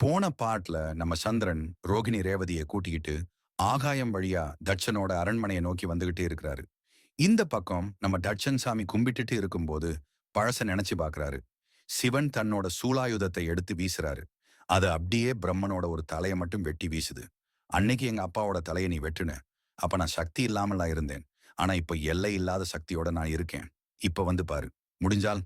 போன பாட்ல நம்ம சந்திரன் ரோகிணி ரேவதியை கூட்டிக்கிட்டு ஆகாயம் வழியா தட்சனோட அரண்மனையை நோக்கி வந்துகிட்டே இருக்கிறாரு. இந்த பக்கம் நம்ம தட்சன் சாமி கும்பிட்டுட்டு இருக்கும்போது பழச நினைச்சு பார்க்கறாரு சிவன் தன்னோட சூலாயுதத்தை எடுத்து வீசுறாரு. அது அப்படியே பிரம்மனோட ஒரு தலையை மட்டும் வெட்டி வீசுது. அன்னைக்கு எங்க அப்பாவோட தலையை நீ வெட்டுன. அப்ப நான் சக்தி இல்லாமலா இருந்தேன். ஆனா இப்ப எல்லை இல்லாத சக்தியோட நான் இருக்கேன். இப்ப வந்து பாரு. முடிஞ்சால்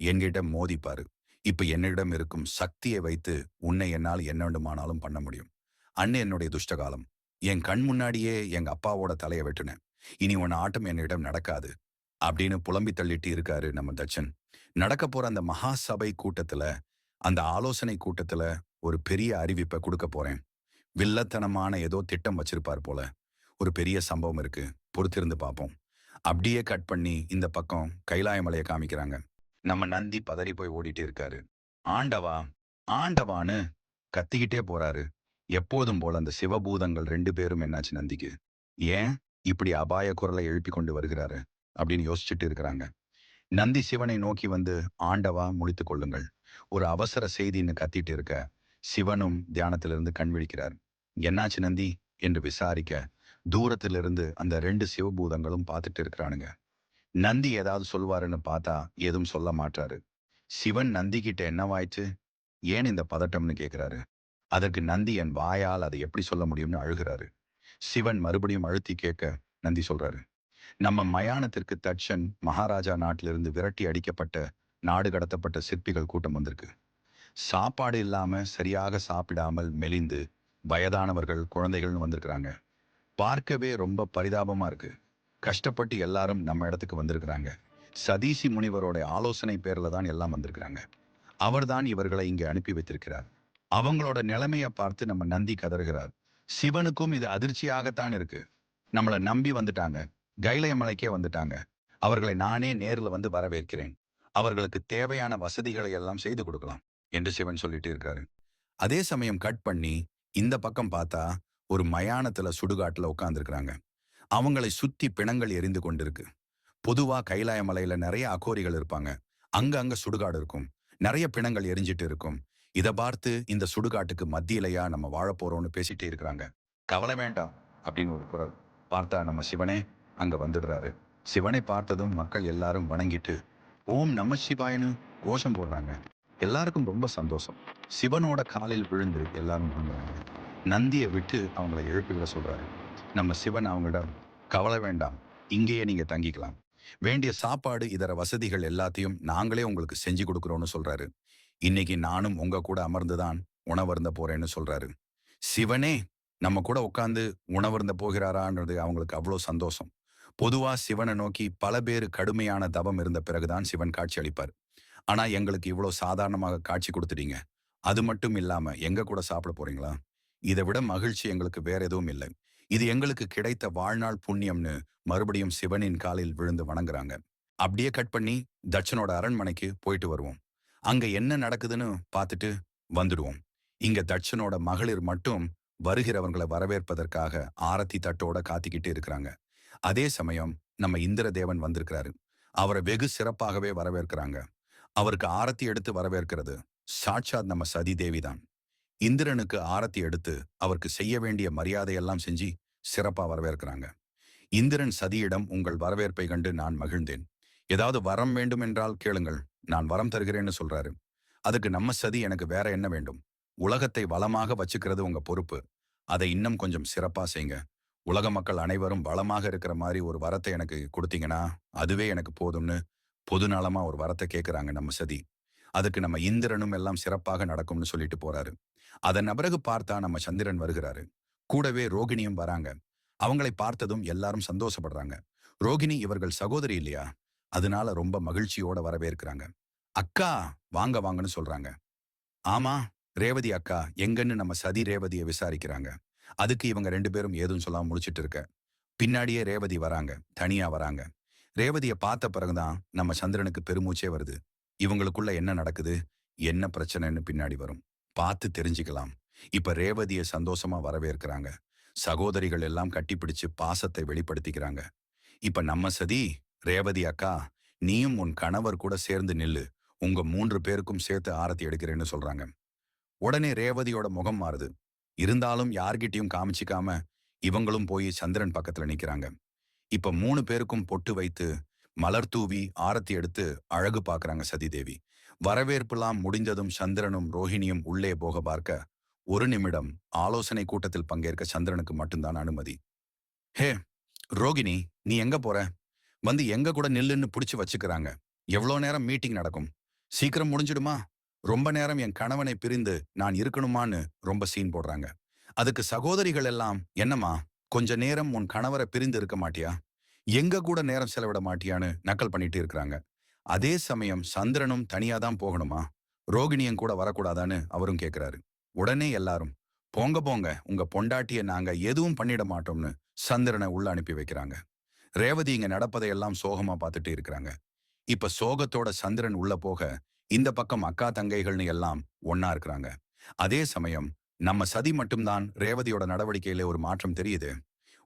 என்கிட்ட மோதி பாரு. இப்ப என்னிடம் இருக்கும் சக்தியை வைத்து உன்னை என்னால் என்ன வேண்டுமானாலும் பண்ண முடியும். அண்ணன் என்னுடைய துஷ்டகாலம். என் கண் முன்னாடியே எங்க அப்பாவோட தலையை வெட்டுனேன். இனி உன் ஆட்டம் என்னிடம் நடக்காது. அப்படின்னு புலம்பி தள்ளிட்டு இருக்காரு நம்ம தச்சன். நடக்க போற அந்த மகா சபை கூட்டத்துல அந்த ஆலோசனை கூட்டத்துல ஒரு பெரிய அறிவிப்பை கொடுக்க போறேன். வில்லத்தனமான ஏதோ திட்டம் வச்சிருப்பார் போல. ஒரு பெரிய சம்பவம் இருக்கு. பொறுத்திருந்து பார்ப்போம். அப்படியே கட் பண்ணி இந்த பக்கம் கைலாய மலையை காமிக்கிறாங்க. நம்ம நந்தி பதறி போய் ஓடிட்டு இருக்காரு. ஆண்டவா ஆண்டவான்னு கத்திக்கிட்டே போறாரு. எப்போதும் போல அந்த சிவபூதங்கள் ரெண்டு பேரும் என்னாச்சு நந்திக்கு? ஏன் இப்படி அபாய குரலை எழுப்பி கொண்டு வருகிறாரு? அப்படின்னு யோசிச்சுட்டு இருக்கிறாங்க. நந்தி சிவனை நோக்கி வந்து ஆண்டவா முடித்து கொள்ளுங்கள். ஒரு அவசர செய்தின்னு கத்திட்டு இருக்க. சிவனும் தியானத்திலிருந்து கண் விழிக்கிறார். என்னாச்சு நந்தி? என்று விசாரிக்க தூரத்திலிருந்து அந்த ரெண்டு சிவபூதங்களும் பார்த்துட்டு இருக்கிறானுங்க. நந்தி ஏதாவது சொல்வாருன்னு பார்த்தா எதுவும் சொல்ல மாட்டாரு. சிவன் நந்தி கிட்ட என்னவாயிற்று? ஏன் இந்த பதட்டம்னு கேக்குறாரு? அதற்கு நந்தி என் வாயால் அதை எப்படி சொல்ல முடியும்னு அழுகிறாரு. சிவன் மறுபடியும் அழுத்தி கேட்க நந்தி சொல்றாரு. நம்ம மயானத்திற்கு தட்சன் மகாராஜா நாட்டிலிருந்து விரட்டி அடிக்கப்பட்ட நாடு கடத்தப்பட்ட சிற்பிகள் கூட்டம் வந்திருக்கு. சாப்பாடு இல்லாம சரியாக சாப்பிடாமல் மெலிந்து வயதானவர்கள் குழந்தைகள்னு வந்திருக்கிறாங்க. பார்க்கவே ரொம்ப பரிதாபமா இருக்கு. கஷ்டப்பட்டு எல்லாரும் நம்ம இடத்துக்கு வந்திருக்கிறாங்க. சதீசி முனிவரோட ஆலோசனை பேர்ல தான் எல்லாம் வந்திருக்கிறாங்க. அவர்தான் இவர்களை இங்க அனுப்பி வைத்திருக்கிறார். அவங்களோட நிலைமைய பார்த்து நம்ம நந்தி கதறுகிறார். சிவனுக்கும் இது அதிர்ச்சியாகத்தான் இருக்கு. நம்மளை நம்பி வந்துட்டாங்க. கைலய மலைக்கே வந்துட்டாங்க. அவர்களை நானே நேர்ல வந்து வரவேற்கிறேன். அவர்களுக்கு தேவையான வசதிகளை எல்லாம் செய்து கொடுக்கலாம் என்று சிவன் சொல்லிட்டு இருக்காரு. அதே சமயம் கட் பண்ணி இந்த பக்கம் பார்த்தா ஒரு மயானத்துல சுடுகாட்டுல உட்கார்ந்துருக்கிறாங்க. அவங்களை சுத்தி பிணங்கள் எரிந்து கொண்டிருக்கு. பொதுவா கைலாய மலையில நிறைய அகோரிகள் இருப்பாங்க. அங்க அங்க சுடுகாடு இருக்கும். நிறைய பிணங்கள் எரிஞ்சிட்டு இருக்கும். இதை பார்த்து இந்த சுடுகாட்டுக்கு மத்தியிலையா நம்ம வாழ போறோம்னு பேசிட்டே இருக்கிறாங்க. கவலை வேண்டாம் அப்படின்னு ஒரு குரல். பார்த்தா நம்ம சிவனே அங்க வந்துடுறாரு. சிவனை பார்த்ததும் மக்கள் எல்லாரும் வணங்கிட்டு ஓம் நம சிவாயனு கோஷம் போடுறாங்க. எல்லாருக்கும் ரொம்ப சந்தோஷம். சிவனோட காலில் விழுந்து எல்லாரும் வணங்குறாங்க நந்தியை விட்டு அவங்கள எழுப்பி விட சொல்றாரு. நம்ம சிவன் அவங்களிடம் கவலை வேண்டாம் இங்கேயே நீங்க தங்கிக்கலாம். வேண்டிய சாப்பாடு இதர வசதிகள் எல்லாத்தையும் நாங்களே உங்களுக்கு செஞ்சு கொடுக்குறோம்னு சொல்றாரு. இன்னைக்கு நானும் உங்க கூட அமர்ந்துதான் உணவருந்த போறேன்னு சொல்றாரு. சிவனே நம்ம கூட உட்காந்து உணவருந்த போகிறாரான்றது அவங்களுக்கு அவ்வளோ சந்தோஷம். பொதுவா சிவனை நோக்கி பல பேர் கடுமையான தவம் இருந்த பிறகுதான் சிவன் காட்சி அளிப்பார். ஆனா எங்களுக்கு இவ்வளோ சாதாரணமாக காட்சி கொடுத்துட்டீங்க. அது மட்டும் இல்லாம எங்க கூட சாப்பிட போறீங்களா? இதை விட மகிழ்ச்சி எங்களுக்கு வேற எதுவும் இல்லை. இது எங்களுக்கு கிடைத்த வாழ்நாள் புண்ணியம்னு மறுபடியும் சிவனின் காலில் விழுந்து வணங்குறாங்க. அப்படியே கட் பண்ணி தட்சனோட அரண்மனைக்கு போயிட்டு வருவோம். அங்க என்ன நடக்குதுன்னு பார்த்துட்டு வந்துடுவோம். இங்க தட்சனோட மகளிர் மட்டும் வருகிறவங்களை வரவேற்பதற்காக ஆரத்தி தட்டோட காத்திக்கிட்டு இருக்கிறாங்க. அதே சமயம் நம்ம இந்திர தேவன் வந்திருக்கிறாரு. அவரை வெகு சிறப்பாகவே வரவேற்கிறாங்க. அவருக்கு ஆரத்தி எடுத்து வரவேற்கிறது சாட்சாத் நம்ம சதி தேவிதான். இந்திரனுக்கு ஆரத்தி எடுத்து அவருக்கு செய்ய வேண்டிய மரியாதையெல்லாம் செஞ்சு சிறப்பா வரவேற்கிறாங்க. இந்திரன் சதியிடம் உங்கள் வரவேற்பை கண்டு நான் மகிழ்ந்தேன். ஏதாவது வரம் வேண்டும் என்றால் கேளுங்கள். நான் வரம் தருகிறேன்னு சொல்றாரு. அதுக்கு நம்ம சதி எனக்கு வேற என்ன வேண்டும்? உலகத்தை வளமாக வச்சுக்கிறது உங்க பொறுப்பு. அதை இன்னும் கொஞ்சம் சிறப்பா செய்யுங்க உலக மக்கள் அனைவரும் வளமாக இருக்கிற மாதிரி ஒரு வரத்தை எனக்கு கொடுத்தீங்கன்னா அதுவே எனக்கு போதும்னு பொதுநலமா ஒரு வரத்தை கேட்கறாங்க நம்ம சதி. அதுக்கு நம்ம இந்திரனும் எல்லாம் சிறப்பாக நடக்கும்னு சொல்லிட்டு போறாரு. அதன் பிறகு பார்த்தா நம்ம சந்திரன் வருகிறாரு. கூடவே ரோகிணியும் வராங்க. அவங்களை பார்த்ததும் எல்லாரும் சந்தோஷப்படுறாங்க. ரோகிணி இவர்கள் சகோதரி இல்லையா? அதனால ரொம்ப மகிழ்ச்சியோட வரவேற்கிறாங்க. அக்கா வாங்க வாங்கன்னு சொல்றாங்க. ஆமா ரேவதி அக்கா எங்கன்னு நம்ம சதி ரேவதியை விசாரிக்கிறாங்க. அதுக்கு இவங்க ரெண்டு பேரும் ஏதும் சொல்லாம முடிச்சிட்டு இருக்க. பின்னாடியே ரேவதி வராங்க. தனியா வராங்க. ரேவதியை பார்த்த பிறகுதான் நம்ம சந்திரனுக்கு பெருமூச்சே வருது. இவங்களுக்குள்ள என்ன நடக்குது? என்ன பிரச்சனைன்னு பின்னாடி வரும். பார்த்து தெரிஞ்சுக்கலாம். இப்ப ரேவதியை சந்தோஷமா வரவேற்கிறாங்க. சகோதரிகள் எல்லாம் கட்டிப்பிடிச்சு பாசத்தை வெளிப்படுத்திக்கிறாங்க. இப்ப நம்ம சதி ரேவதி அக்கா நீயும் உன் கணவர் கூட சேர்ந்து நில்லு. உங்க மூன்று பேருக்கும் சேர்த்து ஆரத்தி எடுக்கிறேன்னு சொல்றாங்க. உடனே ரேவதியோட முகம் மாறுது. இருந்தாலும் யார்கிட்டயும் காமிச்சிக்காம இவங்களும் போய் சந்திரன் பக்கத்துல நிக்கிறாங்க. இப்ப மூணு பேருக்கும் பொட்டு வைத்து மலர் தூவி ஆரத்தி எடுத்து அழகு பார்க்கறாங்க சதிதேவி வரவேற்புலாம் முடிந்ததும் சந்திரனும் ரோஹிணியும் உள்ளே போக பார்க்க ஒரு நிமிடம் ஆலோசனை கூட்டத்தில் பங்கேற்க சந்திரனுக்கு மட்டும்தான் அனுமதி. ஹே ரோகிணி நீ எங்க போற? வந்து எங்க கூட நில்லுன்னு புடிச்சு வச்சுக்கிறாங்க. எவ்வளோ நேரம் மீட்டிங் நடக்கும்? சீக்கிரம் முடிஞ்சிடுமா? ரொம்ப நேரம் என் கணவனை பிரிந்து நான் இருக்கணுமான்னு ரொம்ப சீன் போடுறாங்க. அதுக்கு சகோதரிகள் எல்லாம் என்னம்மா கொஞ்ச நேரம் உன் கணவரை பிரிந்து இருக்க மாட்டியா? எங்க கூட நேரம் செலவிட மாட்டியான்னு நக்கல் பண்ணிட்டு இருக்கிறாங்க. அதே சமயம் சந்திரனும் தனியா தான் போகணுமா? ரோகிணியும் கூட வரக்கூடாதான்னு அவரும் கேட்கிறாரு உடனே எல்லாரும் போங்க போங்க. உங்க பொண்டாட்டிய நாங்க எதுவும் பண்ணிட மாட்டோம்னு சந்திரனை உள்ள அனுப்பி வைக்கிறாங்க. ரேவதி இங்க நடப்பதையெல்லாம் சோகமா பார்த்துட்டு இருக்கிறாங்க. இப்ப சோகத்தோட சந்திரன் உள்ள போக இந்த பக்கம் அக்கா தங்கைகள்னு எல்லாம் ஒன்னா இருக்கிறாங்க. அதே சமயம் நம்ம சதி மட்டும்தான் ரேவதியோட நடவடிக்கையில ஒரு மாற்றம் தெரியுது.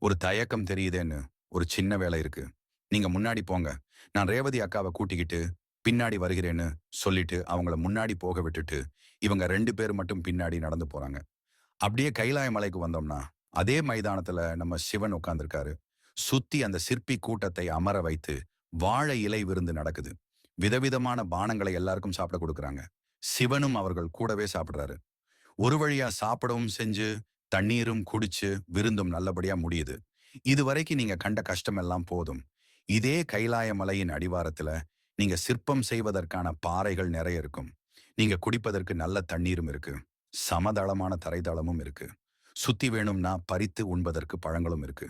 ஒரு தயக்கம் தெரியுதேன்னு ஒரு சின்ன வேலை இருக்கு. நீங்க முன்னாடி போங்க. நான் ரேவதி அக்காவை கூட்டிக்கிட்டு பின்னாடி வருகிறேன்னு சொல்லிட்டு அவங்கள முன்னாடி போக விட்டுட்டு இவங்க ரெண்டு பேர் மட்டும் பின்னாடி நடந்து போறாங்க. அப்படியே கைலாய மலைக்கு வந்தோம்னா அதே மைதானத்துல நம்ம சிவன் உட்கார்ந்துருக்காரு. சுத்தி அந்த சிற்பி கூட்டத்தை அமர வைத்து வாழை இலை விருந்து நடக்குது. விதவிதமான பானங்களை எல்லாருக்கும் சாப்பிட கொடுக்கறாங்க. சிவனும் அவர்கள் கூடவே சாப்பிடுறாரு. ஒரு வழியா சாப்பிடவும் செஞ்சு தண்ணீரும் குடிச்சு விருந்தும் நல்லபடியா முடியுது. இதுவரைக்கும் நீங்க கண்ட கஷ்டம் எல்லாம் போதும். இதே கைலாய மலையின் அடிவாரத்துல நீங்க சிற்பம் செய்வதற்கான பாறைகள் நிறைய இருக்கும். நீங்க குடிப்பதற்கு நல்ல தண்ணீரும் இருக்கு. சமதளமான தரைதளமும் இருக்கு. சுத்தி வேணும்னா பறித்து உண்பதற்கு பழங்களும் இருக்கு.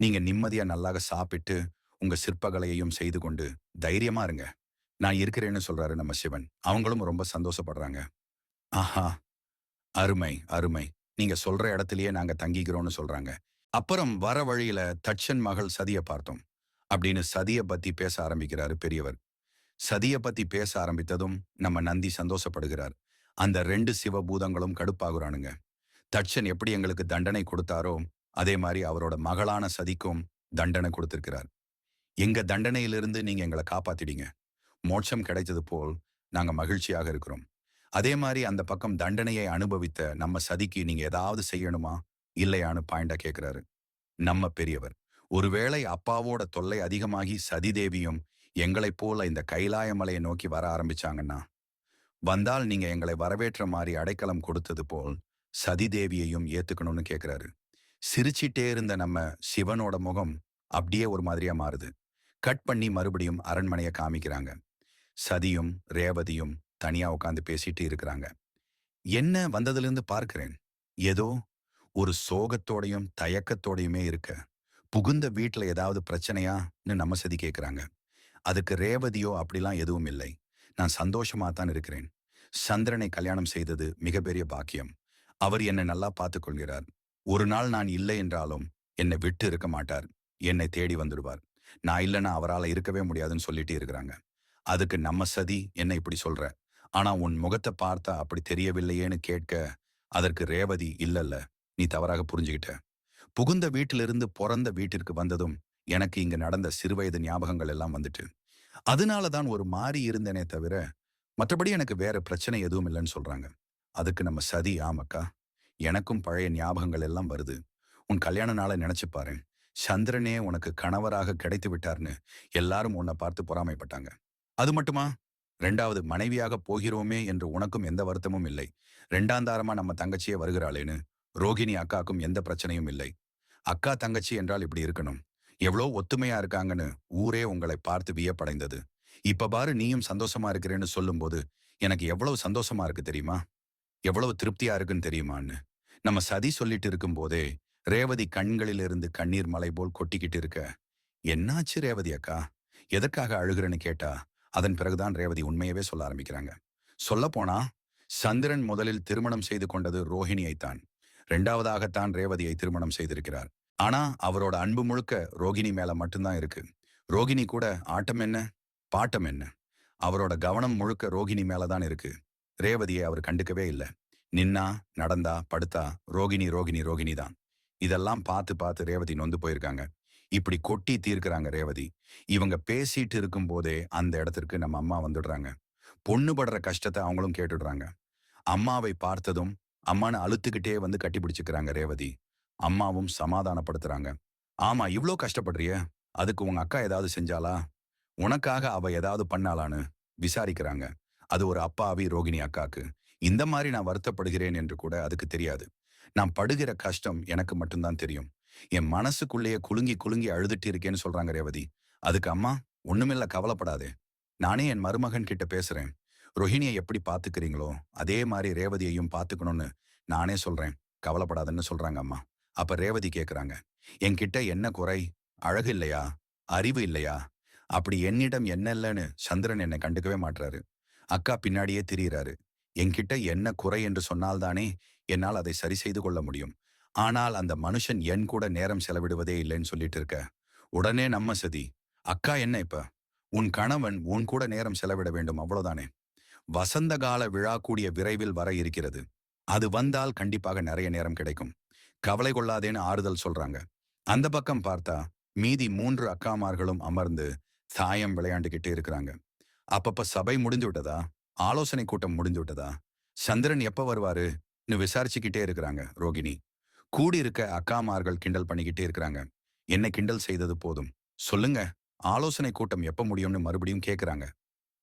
நீங்க நிம்மதியா நல்லாக சாப்பிட்டு உங்க சிற்பகலையையும் செய்து கொண்டு தைரியமா இருங்க. நான் இருக்கிறேன்னு சொல்றாரு நம்ம சிவன். அவங்களும் ரொம்ப சந்தோஷப்படுறாங்க. ஆஹா! அருமை அருமை. நீங்க சொல்ற இடத்திலேயே நாங்க தங்கிக்கிறோம்னு சொல்றாங்க. அப்புறம் வர வழியில தட்சன் மகள் சதிய பார்த்தோம். அப்படின்னு சதிய பத்தி பேச ஆரம்பிக்கிறாரு பெரியவர். சதிய பத்தி பேச ஆரம்பித்ததும் நம்ம நந்தி சந்தோஷப்படுகிறார். அந்த ரெண்டு சிவபூதங்களும் கடுப்பாகுறானுங்க. தட்சன் எப்படி எங்களுக்கு தண்டனை கொடுத்தாரோ அதே மாதிரி அவரோட மகளான சதிக்கும் தண்டனை கொடுத்திருக்கிறார். எங்க தண்டனையிலிருந்து நீங்க எங்களை காப்பாத்திடுங்க மோட்சம் கிடைத்தது போல் நாங்க மகிழ்ச்சியாக இருக்கிறோம். அதே மாதிரி அந்த பக்கம் தண்டனையை அனுபவித்த நம்ம சதிக்கு நீங்க ஏதாவது செய்யணுமா? இல்லையான்னு பாயிண்டா கேக்குறாரு. நம்ம பெரியவர். ஒருவேளை அப்பாவோட தொல்லை அதிகமாகி சதிதேவியும் எங்களைப் போல இந்த கைலாய மலையை நோக்கி வர ஆரம்பிச்சாங்கன்னா வந்தால் நீங்க எங்களை வரவேற்ற மாதிரி அடைக்கலம் கொடுத்தது போல் சதிதேவியையும் ஏத்துக்கணும்னு கேக்குறாரு. சிரிச்சிட்டே இருந்த நம்ம சிவனோட முகம் அப்படியே ஒரு மாதிரியா மாறுது. கட் பண்ணி மறுபடியும் அரண்மனையை காமிக்கிறாங்க. சதியும் ரேவதியும் தனியா உட்காந்து பேசிட்டு இருக்கிறாங்க. என்ன வந்ததுலேருந்து பார்க்கிறேன்? ஏதோ ஒரு சோகத்தோடையும் தயக்கத்தோடையுமே இருக்க. புகுந்த வீட்டுல ஏதாவது பிரச்சனையான்னு நம்ம சதி கேட்கிறாங்க அதுக்கு ரேவதியோ அப்படிலாம் எதுவும் இல்லை. நான் சந்தோஷமா தான் இருக்கிறேன். சந்திரனை கல்யாணம் செய்தது மிகப்பெரிய பாக்கியம். அவர் என்னை நல்லா பார்த்துக்கொள்கிறார். ஒரு நாள் நான் இல்லை என்றாலும் என்னை விட்டு இருக்க மாட்டார். என்னை தேடி வந்துடுவார். நான் இல்லைன்னா அவரால் இருக்கவே முடியாதுன்னு சொல்லிட்டு இருக்கிறாங்க. அதுக்கு நம்ம சதி என்ன இப்படி சொல்ற? ஆனா உன் முகத்தை பார்த்தா அப்படி தெரியவில்லையேன்னு கேட்க அதற்கு ரேவதி இல்லல்ல. நீ தவறாக புரிஞ்சுகிட்ட. புகுந்த வீட்டிலிருந்து பிறந்த வீட்டிற்கு வந்ததும் எனக்கு இங்க நடந்த சிறுவயது ஞாபகங்கள் எல்லாம் வந்துட்டு. அதனால தான் ஒரு மாறி இருந்தேனே தவிர மற்றபடி எனக்கு வேற பிரச்சனை எதுவும் இல்லைன்னு சொல்றாங்க. அதுக்கு நம்ம சதி ஆமக்கா? எனக்கும் பழைய ஞாபகங்கள் எல்லாம் வருது. உன் கல்யாண நாளை நினைச்சு பாரு. சந்திரனே உனக்கு கணவராக கிடைத்து விட்டார்னு எல்லாரும் உன்னை பார்த்து பொறாமைப்பட்டாங்க. அது மட்டுமா? ரெண்டாவது மனைவியாக போகிறோமே என்று உனக்கும் எந்த வருத்தமும் இல்லை. ரெண்டாந்தாரமா நம்ம தங்கச்சியே வருகிறாளேன்னு ரோகிணி அக்காக்கும் எந்த பிரச்சனையும் இல்லை. அக்கா தங்கச்சி என்றால் இப்படி இருக்கணும். எவ்வளோ ஒத்துமையா இருக்காங்கன்னு ஊரே உங்களை பார்த்து வியப்படைந்தது. இப்ப பாரு நீயும் சந்தோஷமா இருக்கிறேன்னு சொல்லும்போது எனக்கு எவ்வளவு சந்தோஷமா இருக்கு தெரியுமா? எவ்வளவு திருப்தியா இருக்குன்னு தெரியுமான்னு? நம்ம சதி சொல்லிட்டு இருக்கும் போதே ரேவதி கண்களிலிருந்து கண்ணீர் மலை போல் கொட்டிக்கிட்டு இருக்க என்னாச்சு ரேவதி அக்கா? எதற்காக அழுகிறேன்னு கேட்டா அதன் பிறகுதான் ரேவதி உண்மையவே சொல்ல ஆரம்பிக்கிறாங்க. சொல்ல போனா சந்திரன் முதலில் திருமணம் செய்து கொண்டது ரோஹிணியைத்தான் இரண்டாவதாகத்தான் ரேவதியை திருமணம் செய்திருக்கிறார். ஆனா அவரோட அன்பு முழுக்க ரோகிணி மேல மட்டும்தான் இருக்கு. ரோகிணி கூட ஆட்டம் என்ன? பாட்டம் என்ன? அவரோட கவனம் முழுக்க ரோகிணி மேலதான் இருக்கு. ரேவதியை அவர் கண்டுக்கவே இல்லை. நின்னா நடந்தா படுத்தா ரோகிணி ரோகிணி ரோகிணி தான். இதெல்லாம் பார்த்து பார்த்து ரேவதி நொந்து போயிருக்காங்க. இப்படி கொட்டி தீர்க்கிறாங்க ரேவதி. இவங்க பேசிட்டு இருக்கும் போதே அந்த இடத்திற்கு நம்ம அம்மா வந்துடுறாங்க. பொண்ணு படுற கஷ்டத்தை அவங்களும் கேட்டுடுறாங்க. அம்மாவை பார்த்ததும் அம்மானு அழுத்துக்கிட்டே வந்து கட்டிபிடிச்சுக்கறாங்க ரேவதி. அம்மாவும் சமாதானப்படுத்துறாங்க. ஆமா இவ்ளோ கஷ்டப்படுறிய? அதுக்கு உங்க அக்கா ஏதாவது செஞ்சாலா உனக்காக அவ ஏதாவது பண்ணாளான்னு? விசாரிக்கிறாங்க. அது ஒரு அப்பாவி ரோகிணி அக்காக்கு. இந்த மாதிரி நான் வருத்தப்படுகிறேன் என்று கூட அதுக்கு தெரியாது. நான் படுகிற கஷ்டம் எனக்கு மட்டும்தான் தெரியும். என் மனசுக்குள்ளேயே குலுங்கி குலுங்கி அழுதுட்டு இருக்கேன்னு சொல்றாங்க ரேவதி. அதுக்கு அம்மா ஒண்ணுமில்ல கவலைப்படாதே. நானே என் மருமகன் கிட்ட பேசுறேன். ரோஹிணியை எப்படி பார்த்துக்கிறீங்களோ அதே மாதிரி ரேவதியையும் பார்த்துக்கணும்னு நானே சொல்றேன். கவலைப்படாதன்னு சொல்றாங்க அம்மா. அப்ப ரேவதி கேக்குறாங்க என்கிட்ட என்ன குறை? அழகு இல்லையா? அறிவு இல்லையா? அப்படி என்னிடம் என்ன இல்லைன்னு சந்திரன் என்னை கண்டுக்கவே மாட்றாரு. அக்கா பின்னாடியே திரியிறாரு. என்கிட்ட என்ன குறை என்று சொன்னால்தானே என்னால் அதை சரி செய்து கொள்ள முடியும். ஆனால் அந்த மனுஷன் என் கூட நேரம் செலவிடுவதே இல்லைன்னு சொல்லிட்டு இருக்க. உடனே நம்ம சதி. அக்கா என்ன இப்ப? உன் கணவன் உன் கூட நேரம் செலவிட வேண்டும் அவ்வளவுதானே? வசந்த கால விழா கூடிய விரைவில் வர இருக்கிறது. அது வந்தால் கண்டிப்பாக நிறைய நேரம் கிடைக்கும். கவலை கொள்ளாதேன்னு ஆறுதல் சொல்றாங்க. அந்த பக்கம் பார்த்தா மீதி மூன்று அக்காமார்களும் அமர்ந்து சாயம் விளையாண்டுகிட்டே இருக்கிறாங்க. அப்பப்ப சபை முடிந்து விட்டதா? ஆலோசனை கூட்டம் முடிந்து விட்டதா? சந்திரன் எப்ப வருவாருன்னு விசாரிச்சுக்கிட்டே இருக்கிறாங்க ரோகிணி. கூடியிருக்க அக்காமார்கள் கிண்டல் பண்ணிக்கிட்டே இருக்கிறாங்க. என்ன கிண்டல் செய்தது போதும்? சொல்லுங்க. ஆலோசனை கூட்டம் எப்ப முடியும்னு மறுபடியும் கேக்குறாங்க.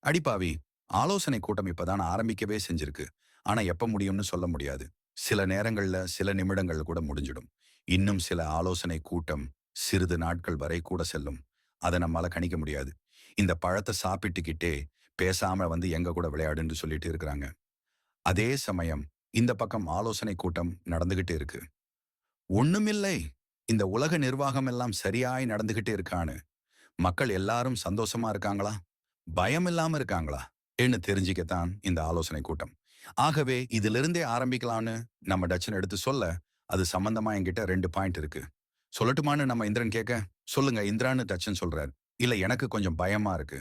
அடிப்பாவி ஆலோசனை கூட்டம் இப்பதான் ஆரம்பிக்கவே செஞ்சிருக்கு. ஆனா எப்ப முடியும்னு சொல்ல முடியாது. சில நேரங்கள்ல சில நிமிடங்கள் கூட முடிஞ்சிடும். இன்னும் சில ஆலோசனை கூட்டம் சிறிது நாட்கள் வரை கூட செல்லும். அதை நம்மால கணிக்க முடியாது. இந்த பழத்தை சாப்பிட்டுக்கிட்டே பேசாம வந்து எங்க கூட விளையாடுன்னு சொல்லிட்டு இருக்கிறாங்க. அதே சமயம் இந்த பக்கம் ஆலோசனை கூட்டம் நடந்துகிட்டு இருக்கு. ஒண்ணுமில்லை. இந்த உலக நிர்வாகம் எல்லாம் சரியாய் நடந்துகிட்டு இருக்கான்னு. மக்கள் எல்லாரும் சந்தோஷமா இருக்காங்களா? பயம் இல்லாம இருக்காங்களா? என்று தெரிஞ்சுக்கத்தான் இந்த ஆலோசனை கூட்டம். ஆகவே இதிலிருந்தே ஆரம்பிக்கலாம்னு நம்ம டச்சன் எடுத்து சொல்ல அது சம்பந்தமா என்கிட்ட ரெண்டு பாயிண்ட் இருக்கு. சொல்லட்டுமான்னு நம்ம இந்திரன் கேட்க சொல்லுங்க இந்திரான்னு டச்சன் சொல்றாரு. இல்ல எனக்கு கொஞ்சம் பயமா இருக்கு.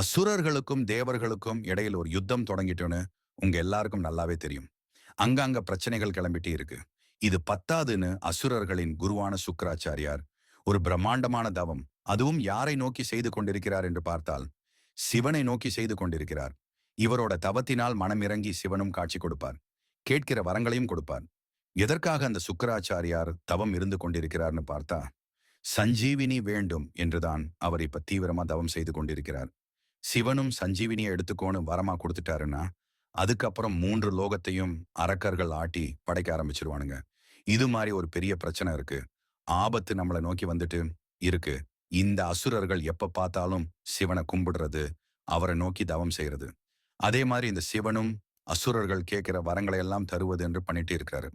அசுரர்களுக்கும் தேவர்களுக்கும் இடையில் ஒரு யுத்தம் தொடங்கிட்டோன்னு உங்க எல்லாருக்கும் நல்லாவே தெரியும். அங்கங்க பிரச்சனைகள் கிளம்பிட்டே இருக்கு. இது பத்தாதுன்னு அசுரர்களின் குருவான சுக்கராச்சாரியார் ஒரு பிரம்மாண்டமான தவம். அதுவும் யாரை நோக்கி செய்து கொண்டிருக்கிறார் என்று பார்த்தால் சிவனை நோக்கி செய்து கொண்டிருக்கிறார். இவரோட தவத்தினால் மனமிறங்கி சிவனும் காட்சி கொடுப்பார். கேட்கிற வரங்களையும் கொடுப்பார். எதற்காக அந்த சுக்கராச்சாரியார் தவம் இருந்து கொண்டிருக்கிறார்னு பார்த்தா சஞ்சீவினி வேண்டும் என்றுதான் அவர் இப்ப தீவிரமா தவம் செய்து கொண்டிருக்கிறார். சிவனும் சஞ்சீவினியை எடுத்துக்கோன்னு வரமா கொடுத்துட்டாருன்னா அதுக்கப்புறம் மூன்று லோகத்தையும் அரக்கர்கள் ஆட்டி படைக்க ஆரம்பிச்சிருவானுங்க. இது மாதிரி ஒரு பெரிய பிரச்சனை இருக்கு. ஆபத்து நம்மளை நோக்கி வந்துட்டு இருக்கு. இந்த அசுரர்கள் எப்ப பார்த்தாலும் சிவனை கும்பிடுறது அவரை நோக்கி தவம் செய்யறது அதே மாதிரி இந்த சிவனும் அசுரர்கள் கேட்கிற வரங்களை எல்லாம் தருவது என்று பண்ணிட்டு இருக்கிறாரு.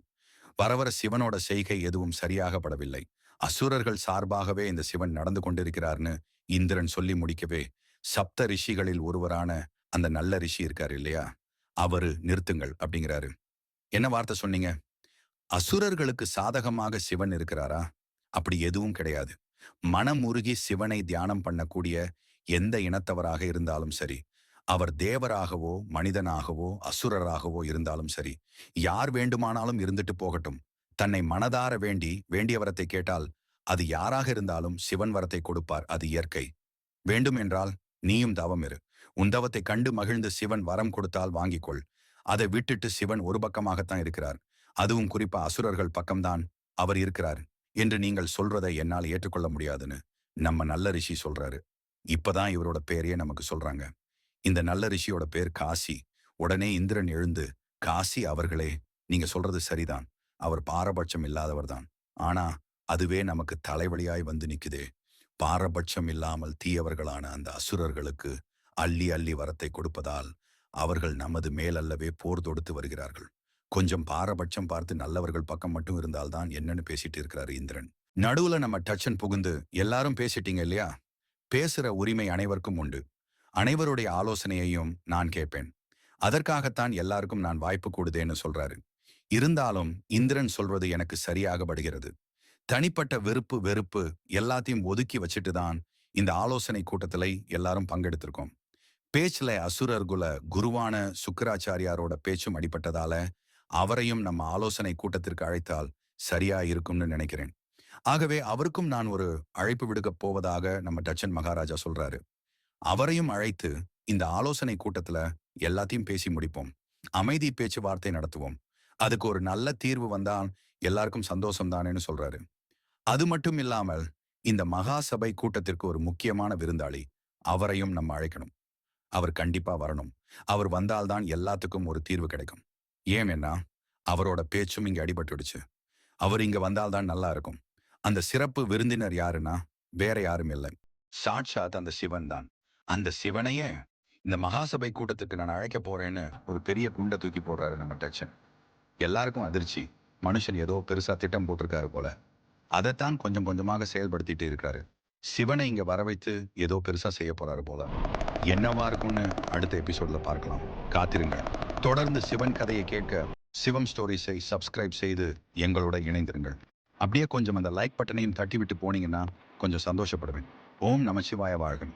வர வர சிவனோட செய்கை எதுவும் சரியாகப்படவில்லை. அசுரர்கள் சார்பாகவே இந்த சிவன் நடந்து கொண்டிருக்கிறார்னு இந்திரன் சொல்லி முடிக்கவே சப்த ரிஷிகளில் ஒருவரான அந்த நல்ல ரிஷி இருக்காரு இல்லையா? அவரு நிறுத்துங்கள் அப்படிங்கிறாரு. என்ன வார்த்தை சொன்னீங்க? அசுரர்களுக்கு சாதகமாக சிவன் இருக்கிறாரா? அப்படி எதுவும் கிடையாது. மனமுருகி சிவனை தியானம் பண்ணக்கூடிய எந்த இனத்தவராக இருந்தாலும் சரி அவர் தேவராகவோ மனிதனாகவோ அசுரராகவோ இருந்தாலும் சரி யார் வேண்டுமானாலும் இருந்துட்டு போகட்டும். தன்னை மனதார வேண்டி வேண்டிய வரத்தை கேட்டால் அது யாராக இருந்தாலும் சிவன் வரத்தை கொடுப்பார் அது இயற்கை. வேண்டும் என்றால் நீயும் தவம் இரு. உன் தவத்தை கண்டு மகிழ்ந்து சிவன் வரம் கொடுத்தால் வாங்கிக்கொள். அதை விட்டுட்டு சிவன் ஒரு பக்கமாகத்தான் இருக்கிறார். அதுவும் குறிப்பா அசுரர்கள் பக்கம்தான் அவர் இருக்கிறார். என்று நீங்கள் சொல்றதை என்னால் ஏற்றுக்கொள்ள முடியாதுன்னு நம்ம நல்ல ரிஷி சொல்றாரு. இப்பதான் இவரோட பேரையே நமக்கு சொல்றாங்க. இந்த நல்ல ரிஷியோட பேர் காசி. உடனே இந்திரன் எழுந்து காசி அவர்களே நீங்க சொல்றது சரிதான். அவர் பாரபட்சம் இல்லாதவர் தான். ஆனா அதுவே நமக்கு தலைவலியாய் வந்து நிக்குதே. பாரபட்சம் இல்லாமல் தீயவர்களான அந்த அசுரர்களுக்கு அள்ளி அள்ளி வரத்தை கொடுப்பதால் அவர்கள் நமது மேலல்லவே போர் தொடுத்து வருகிறார்கள். கொஞ்சம் பாரபட்சம் பார்த்து நல்லவர்கள் பக்கம் மட்டும் இருந்தால்தான் என்னன்னு பேசிட்டு இருக்கிறாரு இந்திரன். நடுவுல நம்ம டச்சன் புகுந்து எல்லாரும் பேசிட்டீங்க இல்லையா? பேசுற உரிமை அனைவருக்கும் உண்டு. அனைவருடைய ஆலோசனையையும் நான் கேட்பேன். அதற்காகத்தான் எல்லாருக்கும் நான் வாய்ப்பு கூடுதேன்னு சொல்றாரு. இருந்தாலும் இந்திரன் சொல்றது எனக்கு சரியாகப்படுகிறது. தனிப்பட்ட வெறுப்பு வெறுப்பு எல்லாத்தையும் ஒதுக்கி வச்சுட்டு தான் இந்த ஆலோசனை கூட்டத்துல எல்லாரும் பங்கெடுத்திருக்கோம். பேச்சுல அசுரர்குல குருவான சுக்கராச்சாரியாரோட பேச்சும் அடிப்பட்டதால அவரையும் நம்ம ஆலோசனை கூட்டத்திற்கு அழைத்தால் சரியா இருக்கும்னு நினைக்கிறேன். ஆகவே அவருக்கும் நான் ஒரு அழைப்பு விடுக்கப் போவதாக நம்ம டச்சன் மகாராஜா சொல்றாரு. அவரையும் அழைத்து இந்த ஆலோசனை கூட்டத்துல எல்லாத்தையும் பேசி முடிப்போம். அமைதி பேச்சுவார்த்தை நடத்துவோம். அதுக்கு ஒரு நல்ல தீர்வு வந்தால் எல்லாருக்கும் சந்தோஷம் தானேன்னு சொல்றாரு. அது மட்டும் இல்லாமல் இந்த மகா சபை கூட்டத்திற்கு ஒரு முக்கியமான விருந்தாளி அவரையும் நம்ம அழைக்கணும். அவர் கண்டிப்பா வரணும். அவர் வந்தால்தான் எல்லாத்துக்கும் ஒரு தீர்வு கிடைக்கும். ஏன்னா அவரோட பேச்சும் இங்க அடிபட்டுடுச்சு. அவர் இங்க வந்தால்தான் நல்லா இருக்கும். அந்த சிறப்பு விருந்தினர் யாருன்னா வேற யாரும் இல்லை. சாட்சாத் அந்த சிவன் தான். அந்த சிவனையே இந்த மகாசபை கூட்டத்துக்கு நான் அழைக்க போறேன்னு ஒரு பெரிய குண்டை தூக்கி போடுறாரு நம்ம டச்சன். எல்லாருக்கும் அதிர்ச்சி. மனுஷன் ஏதோ பெருசா திட்டம் போட்டிருக்காரு போல. அதைத்தான் கொஞ்சம் கொஞ்சமாக செயல்படுத்திட்டு இருக்காரு. சிவனை இங்க வர வைத்து ஏதோ பெருசா செய்ய போறாரு போல. என்னவா இருக்கும்னு அடுத்த எபிசோட்ல பார்க்கலாம். காத்திருங்க. தொடர்ந்து சிவன் கதையை கேட்க சிவம் ஸ்டோரிஸை சப்ஸ்கிரைப் செய்து எங்களோட இணைந்திருங்கள். அப்படியே கொஞ்சம் அந்த லைக் பட்டனையும் தட்டி விட்டு போனீங்கன்னா கொஞ்சம் சந்தோஷப்படுவேன். ஓம் நமசிவாய வாழ்கன்